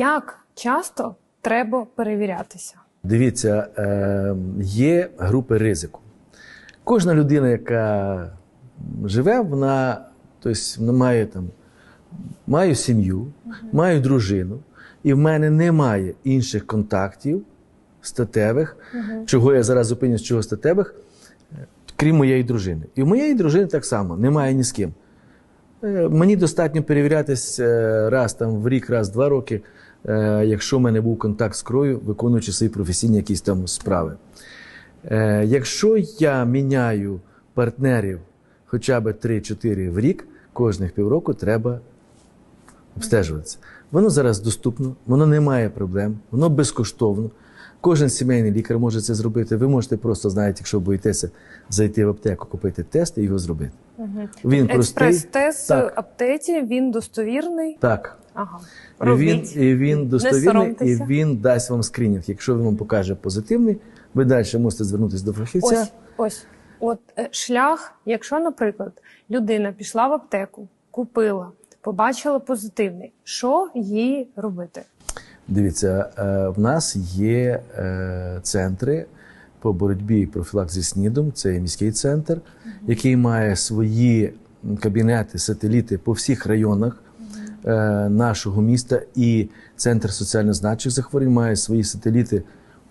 Як часто треба перевірятися? Дивіться, е, є групи ризику. Кожна людина, яка живе, вона, тобто, має там, маю сім'ю, маю дружину, і в мене немає інших контактів статевих, чого я зараз зупинюсь, чого статевих, крім моєї дружини. І в моєї дружини так само немає ні з ким. Е, Мені достатньо перевірятись е, раз там в рік, раз в два роки, якщо в мене був контакт з кров'ю, виконуючи свої професійні якісь там справи. Е, Якщо я міняю партнерів хоча б 3-4 в рік, кожних півроку треба обстежуватися. Воно зараз доступно, воно не має проблем, воно безкоштовно. Кожен сімейний лікар може це зробити. Ви можете просто, знаєте, якщо боїтеся, зайти в аптеку, купити тест і його зробити. Він простий. Експрес-тест в аптеці, він достовірний. Так. Ага. І він, і він достовірний, і він дасть вам скринінг. Якщо він вам покаже позитивний, ви далі можете звернутися до фахівця. Ось, ось. От е, шлях, якщо, наприклад, людина пішла в аптеку, купила, побачила позитивний, що їй робити? Дивіться, е, в нас є е, центри по боротьбі і профілаксі СНІДом. Це є міський центр, який має свої кабінети, сателіти по всіх районах нашого міста. І центр соціально значних захворювань має свої сателіти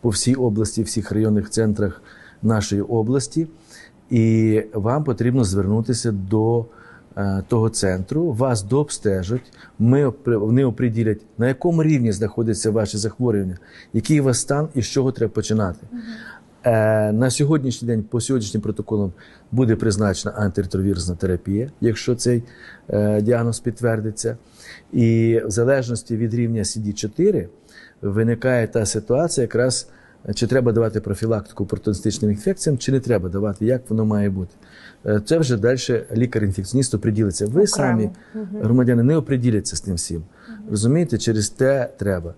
по всій області, всіх районних центрах нашої області. І вам потрібно звернутися до е, того центру, вас дообстежать, ми, вони оприділять, на якому рівні знаходиться ваше захворювання, який у вас стан і з чого треба починати. Е, На сьогоднішній день, по сьогоднішнім протоколам, буде призначена антиретровірусна терапія, якщо цей е, діагноз підтвердиться. І в залежності від рівня CD4 виникає та ситуація, якраз чи треба давати профілактику опортуністичним інфекціям, чи не треба давати, як воно має бути. Е, Це вже далі лікар-інфекціоніст оприділиться. Ви самі, громадяни, не оприділяться з тим всім. Розумієте, через те треба.